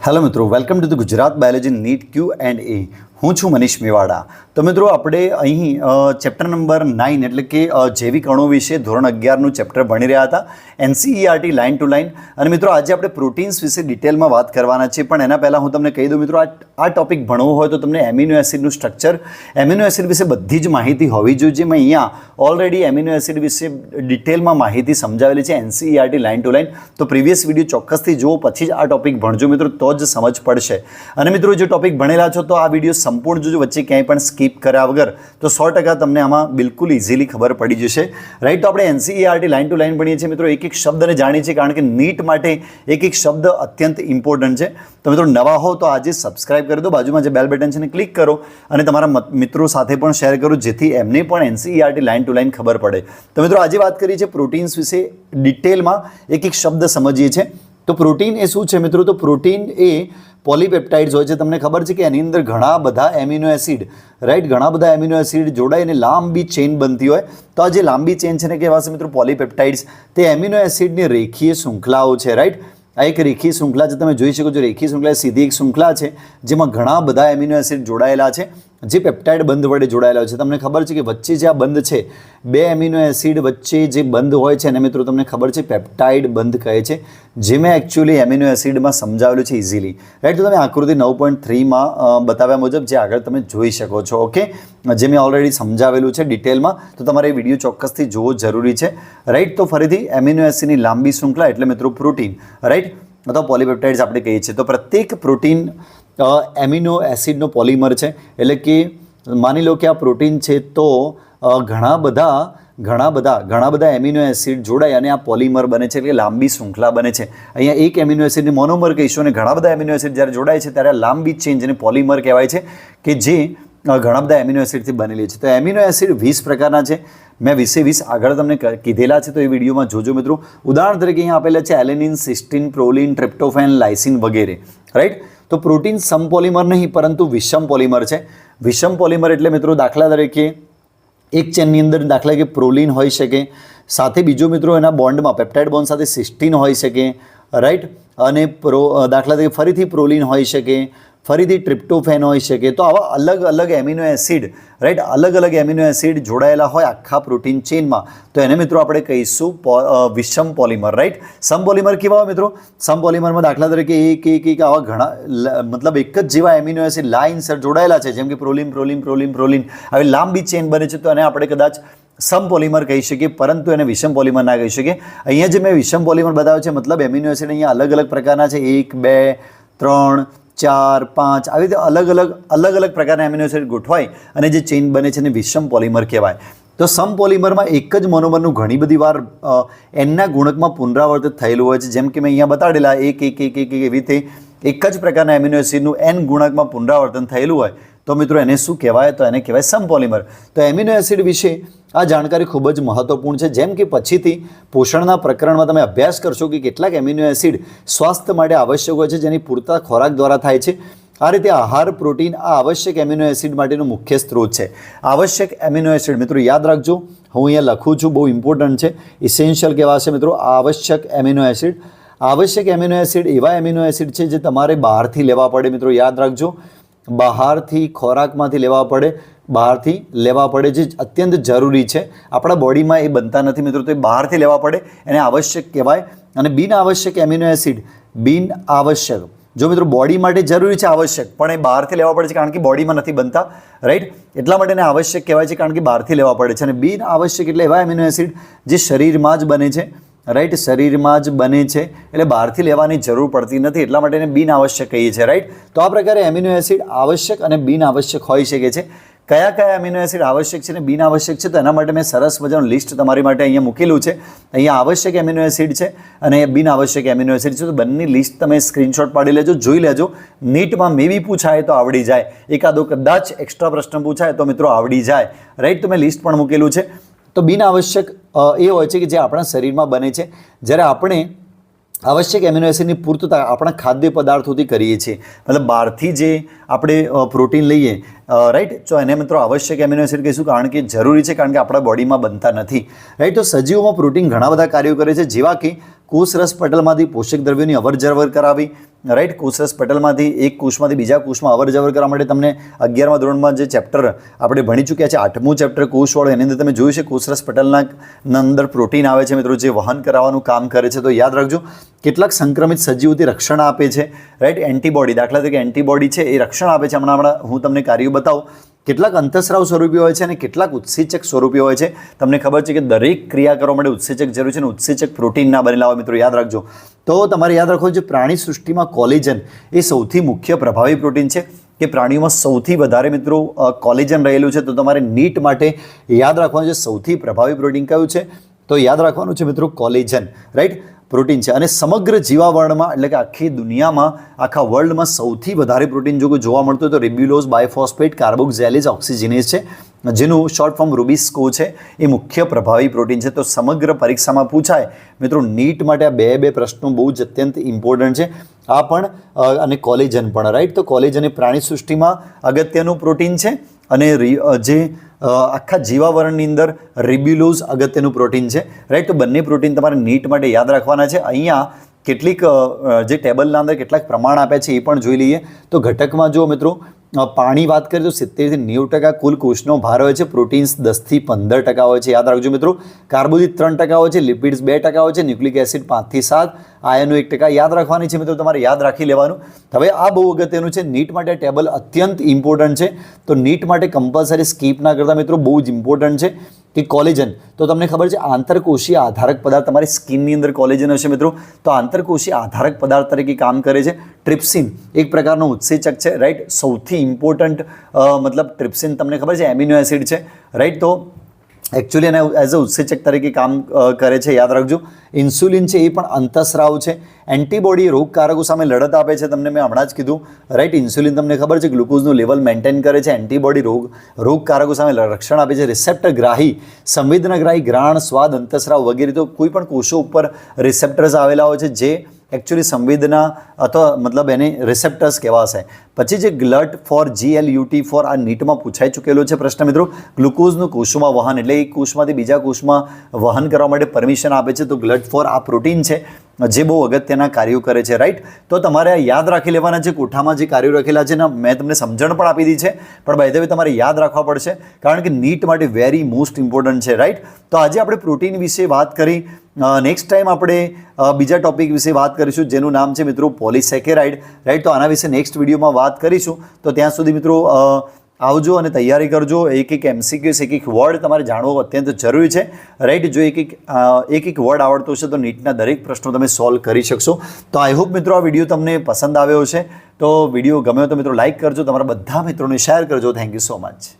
Hello મિત્રો welcome to the Gujarat biology NEET Q and A હું છું મનીષ મેવાડા. તો મિત્રો આપણે અહીં ચેપ્ટર નંબર નાઇન એટલે કે જૈવિક અણુ વિશે ધોરણ અગિયારનું ચેપ્ટર ભણી રહ્યા હતા. એનસીઈઆરટી લાઇન ટુ લાઇન અને મિત્રો આજે આપણે પ્રોટીન્સ વિશે ડિટેલમાં વાત કરવાના છે પણ એના પહેલાં હું તમને કહી દઉં, મિત્રો, આ આ ટોપિક ભણવો હોય તો તમને એમિનો એસિડનું સ્ટ્રક્ચર એમિનો એસિડ વિશે બધી જ માહિતી હોવી જોઈએ. મેં અહીંયા ઓલરેડી એમિનો એસિડ વિશે ડિટેલમાં માહિતી સમજાવેલી છે એનસીઈઆરટી લાઇન ટુ લાઇન તો પ્રીવિયસ વીડિયો ચોક્કસથી જુઓ, પછી જ આ ટોપિક ભણજો મિત્રો, તો જ સમજ પડશે. અને મિત્રો, જો ટોપિક ભણેલા છો, તો આ વીડિયો સંપૂર્ણ જોજો વચ્ચે ક્યાંય પણ સ્કીપ કર્યા વગર તો સો ટકા તમને આમાં બિલકુલ ઇઝીલી ખબર પડી જશે. રાઈટ તો આપણે એનસીઈઆરટી લાઇન ટુ લાઇન ભણીએ છીએ. મિત્રો, એક એક શબ્દને જાણીએ છીએ કારણ કે નીટ માટે એક એક શબ્દ અત્યંત ઇમ્પોર્ટન્ટ છે. તો મિત્રો, નવા હો તો આજે સબસ્ક્રાઇબ કરી દો. બાજુમાં જે બેલ બટન છે એને ક્લિક કરો અને તમારા મિત્રો સાથે પણ શેર કરો જેથી એમને પણ એનસીઈઆરટી લાઇન ટુ લાઇન ખબર પડે. તો મિત્રો, આજે વાત કરીએ છીએ પ્રોટીન્સ વિશે ડિટેલમાં એક એક શબ્દ સમજીએ છીએ. તો પ્રોટીન એ શું છે મિત્રો? તો પ્રોટીન એ પોલીપેપ્ટાઇડ્સ હોય છે. તમને ખબર છે કે એની અંદર ઘણા બધા એમિનો એસિડ રાઈટ ઘણા બધા એમિનો એસિડ જોડાઈને લાંબી ચેઇન બનતી હોય. તો આ જે લાંબી ચેઇન છે ને કહેવાશે મિત્રો પોલીપેપ્ટાઇડ્સ. તે એમિનો એસિડની રેખીય શૃંખલાઓ છે રાઈટ આ એક રેખીય શૃંખલા છે. તમે જોઈ શકો છો, રેખીય શૃંખલા સીધી એક શૃંખલા છે, જેમાં ઘણા બધા એમિનો એસિડ જોડાયેલા છે. જે પેપ્ટાઇડ બંધ વડે જોડાયેલા છે. તમને ખબર છે કે વચ્ચે જે આ બંધ છે, બે એમિનો એસિડ વચ્ચે જે બંધ હોય છે, એને મિત્રો તમને ખબર છે પેપ્ટાઇડ બંધ કહે છે, જે મેં એકચ્યુઅલી એમિનો એસિડમાં સમજાવેલું છે ઇઝીલી રાઈટ તો તમે આકૃતિ નવ પોઈન્ટ થ્રીમાં બતાવ્યા મુજબ જે આગળ તમે જોઈ શકો છો ઓકે જે મેં ઓલરેડી સમજાવેલું છે ડિટેલમાં તો તમારે એ વીડિયો ચોક્કસથી જોવો જરૂરી છે. રાઈટ તો ફરીથી એમિનો એસિડની લાંબી શૃંખલા એટલે મિત્રો પ્રોટીન રાઈટ અથવા પોલીપેપ્ટાઇડ્સ આપણે કહીએ છીએ. તો પ્રત્યેક પ્રોટીન એમિનો એસિડનો પોલિમર છે. એટલે કે માની લો કે આ પ્રોટીન છે તો ઘણા બધા ઘણા બધા ઘણા બધા એમિનો એસિડ જોડાય અને આ પોલિમર બને છે. એટલે લાંબી શૃંખલા બને છે. અહીંયા એક એમિનો એસિડને મોનોમર કહીશું અને ઘણા બધા એમિનો એસિડ જ્યારે જોડાય છે ત્યારે લાંબી ચેન જેને પોલિમર કહેવાય છે કે જે ઘણા બધા એમિનો એસિડથી બનેલી છે. તો એમિનો એસિડ વીસ પ્રકારના છે. મેં વીસે વીસ આગળ તમને કીધેલા છે. તો એ વિડીયોમાં જોજો મિત્રો. ઉદાહરણ તરીકે અહીંયા આપેલા છે alanine, cysteine, proline, tryptophan lysine વગેરે. રાઈટ? તો પ્રોટીન સમપોલિમર નહીં, પરંતુ વિષમ પોલિમર છે. વિષમ પોલિમર એટલે મિત્રો દાખલા તરીકે એક ચેનની અંદર દાખલા કે પ્રોલિન હોઈ શકે, સાથે બીજો મિત્રો એના બોન્ડમાં પેપ્ટાઇડ બોન્ડ સાથે સિસ્ટીન હોઈ શકે, રાઈટ? અને પ્રો દાખલા તરીકે ફરીથી પ્રોલિન હોઈ શકે ફરીથી ટ્રિપ્ટોફેન હોઈ શકે. તો આવા અલગ અલગ એમિનો એસિડ રાઈટ અલગ અલગ એમિનો એસિડ જોડાયેલા હોય આખા પ્રોટીન ચેનમાં તો એને મિત્રો આપણે કહીશું વિષમ પોલિમર રાઈટ સમ પોલિમર કેવા હોય મિત્રો? સમ પોલિમરમાં દાખલા તરીકે એક એક એક આવા ઘણા મતલબ એક જ જેવા એમિનો એસિડ લાઇનસર જોડાયેલા છે. જેમ કે પ્રોલિન પ્રોલિન પ્રોલિન પ્રોલિન આવી લાંબી ચેન બને છે, તો એને આપણે કદાચ સમ પોલિમર કહી શકીએ, પરંતુ એને વિષમ પોલિમર ના કહી શકીએ. અહીંયા જે મેં વિષમ પોલિમર બતાવ્યો છે, મતલબ એમિનો એસિડ અહીંયા અલગ અલગ પ્રકારના છે. એક, બે, ત્રણ ચાર, પાંચ, આવી રીતે અલગ અલગ અલગ અલગ પ્રકારના એમિનો ગોઠવાય અને જે ચેઇન બને છે એને વિષમ પોલિમર કહેવાય. તો સમ પોલિમરમાં એક જ મોનોમરનું ઘણી બધી વાર એનના ગુણકમાં પુનરાવર્તિત થયેલું હોય છે. જેમ કે મેં અહીંયા બતાડેલા એક એક એક એક એવી રીતે એક જ પ્રકારના એમિનો એસિડનું એન ગુણકમાં પુનરાવર્તન થયેલું હોય તો મિત્રો એને શું કહેવાય? તો એને કહેવાય સમ પોલિમર તો એમિનો એસિડ વિશે આ જાણકારી ખૂબ જ મહત્વપૂર્ણ છે. જેમ કે પછીથી પોષણના પ્રકરણમાં તમે અભ્યાસ કરશો કે કેટલાક એમિનો એસિડ સ્વાસ્થ્ય માટે આવશ્યક હોય છે, જેની પૂરતા ખોરાક દ્વારા થાય છે. આ રીતે આહાર, પ્રોટીન આ આવશ્યક એમિનો એસિડ માટેનો મુખ્ય સ્ત્રોત છે. આવશ્યક એમિનો એસિડ મિત્રો યાદ રાખજો. હું અહીંયા લખું છું, બહુ ઇમ્પોર્ટન્ટ છે. ઇસેન્શિયલ કહેવાશે મિત્રો, આવશ્યક એમિનો એસિડ. આવશ્યક એમિનો એસિડ એવા એમિનો એસિડ છે, જે તમારે બહારથી લેવા પડે મિત્રો, યાદ રાખજો. બહારથી ખોરાકમાંથી લેવા પડે, બહારથી લેવા પડે જે અત્યંત જરૂરી છે. આપણા બોડીમાં એ બનતા નથી મિત્રો, તો એ બહારથી લેવા પડે, એને આવશ્યક કહેવાય. અને બિન આવશ્યક એમિનો એસિડ, બિન આવશ્યક. જો મિત્રો બોડી માટે જરૂરી છે આવશ્યક, પણ એ બહારથી લેવા પડે છે કારણ કે બોડીમાં નથી બનતા રાઈટ એટલા માટે એને આવશ્યક કહેવાય છે કારણ કે બહારથી લેવા પડે છે. અને બિન આવશ્યક એટલે એવા એમિનો એસિડ જે શરીરમાં જ બને છે. રાઈટ? શરીરમાં જ બને છે. એટલે બહારથી લેવાની જરૂર પડતી નથી. એટલા માટે એને બિન આવશ્યક કહીએ છીએ, રાઈટ? તો આ પ્રકારે એમિનો એસિડ આવશ્યક અને બિન આવશ્યક હોઈ શકે છે. કયા કયા એમિનો એસિડ આવશ્યક છે અને બિન આવશ્યક છે? તો એના માટે મેં સરસ મજાનું લિસ્ટ તમારી માટે અહીંયા મૂકેલું છે. અહીંયા આવશ્યક એમિનો એસિડ છે અને બિન આવશ્યક એમિનો એસિડ છે. તો બંને લિસ્ટ તમે સ્ક્રીનશોટ પાડી લેજો, જોઈ લેજો. નીટમાં મે બી પૂછાય તો આવડી જાય. એકાદો કદાચ એક્સ્ટ્રા પ્રશ્ન પૂછાય તો મિત્રો આવડી જાય. રાઈટ? તો મેં લિસ્ટ પણ મૂકેલું છે. તો બિન આવશ્યક એ હોય છે કે જે આપણા શરીરમાં બને છે. જ્યારે આપણે આવશ્યક એમિનો એસિડની પૂર્તતા આપણા ખાદ્ય પદાર્થોથી કરીએ છીએ. મતલબ બહારથી જે આપણે પ્રોટીન લઈએ રાઈટ તો એને મિત્રો આવશ્યક એમિનો એસિડ કહીશું કારણ કે જરૂરી છે કારણ કે આપણા બોડીમાં બનતા નથી. રાઈટ તો સજીવોમાં પ્રોટીન ઘણા બધા કાર્યો કરે છે. જેવા કે કોષરસ પટલમાંથી પોષક દ્રવ્યોની અવર જવર કરાવી. રાઈટ કોષરસ પટલમાંથી એક કોષમાંથી બીજા કોષમાં અવર જવર કરવા માટે તમને અગિયારમા ધોરણમાં જે ચેપ્ટર આપણે ભણી ચૂક્યા છે, આઠમું ચેપ્ટર કોષવાળું એની અંદર તમે જોયું છે કોષરસ પટેલના અંદર પ્રોટીન આવે છે મિત્રો, જે વહન કરાવવાનું કામ કરે છે. તો યાદ રાખજો, કેટલાક સંક્રમિત સજીવોથી રક્ષણ આપે છે. રાઈટ એન્ટીબોડી દાખલા તરીકે એન્ટીબોડી છે, એ રક્ષણ આપે છે. હમણાં હમણાં હું તમને કાર્યો બતાવું. કેટલાક અંતસ્રાવ સ્વરૂપી હોય છે અને કેટલાક ઉત્સેચક સ્વરૂપી હોય છે. તમને ખબર છે કે દરેક ક્રિયા કરવા માટે ઉત્સેચક જરૂર છે અને ઉત્સેચક પ્રોટીનના બનેલા હોય મિત્રો, યાદ રાખજો. તો તમારે યાદ રાખવું જે પ્રાણી સૃષ્ટિમાં કોલેજન એ સૌથી મુખ્ય પ્રભાવી પ્રોટીન છે. કે પ્રાણીઓમાં સૌથી વધારે મિત્રો કોલેજન રહેલું છે. તો તમારે નીટ માટે યાદ રાખવાનું છે સૌથી પ્રભાવી પ્રોટીન કયું છે? તો યાદ રાખવાનું છે મિત્રો કોલેજન, રાઈટ? પ્રોટીન છે. અને સમગ્ર જીવાવરણમાં, એટલે કે આખી દુનિયામાં, આખા વર્લ્ડમાં સૌથી વધારે પ્રોટીન જો કોઈ જોવા મળતું હોય તો રિબ્યુલોઝ, બાયફોસ્ફેટ કાર્બોક્ઝેલિસ ઓક્સિજિનેઝ છે. જેનું શોર્ટ ફોર્મ રૂબિસ્કો છે, એ મુખ્ય પ્રભાવી પ્રોટીન છે. તો સમગ્ર પરીક્ષામાં પૂછાય, મિત્રો, નીટ માટે આ બે બે પ્રશ્નો બહુ જ અત્યંત ઇમ્પોર્ટન્ટ છે. આ પણ અને કોલેજન પણ રાઈટ તો કોલેજન એ પ્રાણી સૃષ્ટિમાં અગત્યનું પ્રોટીન છે. અને જે આખા જીવાવરણની અંદર રિબ્યુલોઝ અગત્યનું પ્રોટીન છે રાઈટ તો બંને પ્રોટીન તમારે નીટ માટે યાદ રાખવાના છે. અહીંયા કેટલીક જે ટેબલના અંદર કેટલાક પ્રમાણ આપ્યા છે એ પણ જોઈ લઈએ. તો ઘટકમાં જો મિત્રો પાણી વાત કરીએ તો સિત્તેરથી નેવું ટકા કુલ કોષનો ભાર હોય છે. પ્રોટીન્સ દસથી પંદર ટકા હોય છે. યાદ રાખજો મિત્રો, કાર્બોદિત ત્રણ ટકા હોય છે, લિપિડ્સ બે ટકા હોય છે, ન્યુક્લિક એસિડ પાંચથી સાત, આયનો એક ટકા. યાદ રાખવાની છે મિત્રો તમારે, યાદ રાખી લેવાનું. હવે આ બહુ અગત્યનું છે, નીટ માટે ટેબલ અત્યંત ઇમ્પોર્ટન્ટ છે. તો નીટ માટે કમ્પલસરી સ્કીપ ના કરતા મિત્રો બહુ જ ઇમ્પોર્ટન્ટ છે. કે કોલેજન. તો તમને ખબર છે આંતરકોષીય આધારક પદાર્થ તમારી સ્કિનની અંદર કોલેજન હશે મિત્રો. તો આંતરકોષીય આધારક પદાર્થ તરીકે કામ કરે છે ટ્રિપ્સિન. એક પ્રકારનો ઉત્સેચક છે રાઈટ સૌથી ઇમ્પોર્ટન્ટ મતલબ ટ્રિપ્સિન તમને ખબર છે, એમિનો એસિડ છે રાઈટ તો એકચ્યુઅલી એને એઝ અ ઉત્સેચક તરીકે કામ કરે છે, યાદ રાખજો. ઇન્સ્યુલિન છે એ પણ અંતસ્રાવ છે. એન્ટીબોડી રોગકારકો સામે લડત આપે છે, તમને મેં હમણાં જ કીધું. રાઈટ ઇન્સ્યુલિન તમને ખબર છે ગ્લુકોઝનું લેવલ મેન્ટેન કરે છે. એન્ટીબોડી રોગ, રોગકારકો સામે રક્ષણ આપે છે. રિસેપ્ટર ગ્રાહી, સંવેદનાગ્રાહી, ગ્રાણ, સ્વાદ, અંતસ્રાવ વગેરે તો કોઈ પણ કોષો ઉપર રિસેપ્ટર્સ આવેલા હોય છે જે એકચ્યુઅલી સંવેદના અથવા મતલબ એને રિસેપ્ટર્સ કહેવાશે. પછી જે GLUT four GL UT four આ નીટમાં પૂછાઈ ચૂકેલો છે પ્રશ્ન મિત્રો, ગ્લુકોઝનું કોષમાં વહન એટલે એક કોષમાંથી બીજા કોષમાં વહન કરવા માટે પરમિશન આપે છે. તો ગ્લટ ફોર આ પ્રોટીન છે. જે બહુ અગત્યના કાર્યો કરે છે રાઈટ તો તમારે યાદ રાખી લેવાના છે, કોઠામાં જે કાર્યો રાખેલા છે મેં તમને સમજણ પણ આપી દીધી છે, પણ બાય ધ વે તમારે યાદ રાખવા પડશે, કારણ કે નીટ માટે વેરી મોસ્ટ ઇમ્પોર્ટન્ટ છે રાઈટ તો આજે આપણે પ્રોટીન વિશે વાત કરી નેક્સ્ટ ટાઈમ આપણે બીજા ટોપિક વિશે વાત કરીશું, જેનું નામ છે મિત્રો પોલિસેકેરાઇડ રાઈટ તો આના વિશે નેક્સ્ટ વિડીયોમાં વાત કરીશું, તો ત્યાં સુધી મિત્રો આવજો અને તૈયારી કરજો. એક એક એમસીક્યુસ એક એક વર્ડ તમારે જાણવો અત્યંત જરૂરી છે. રાઈટ જો એક એક એક એક વર્ડ આવડતો હશે તો નીટના દરેક પ્રશ્નો તમે સોલ્વ કરી શકશો. તો આઈ હોપ મિત્રો આ વીડિયો તમને પસંદ આવ્યો છે તો વીડિયો ગમ્યો તો મિત્રો લાઇક કરજો. તમારા બધા મિત્રોને શેર કરજો. Thank you so much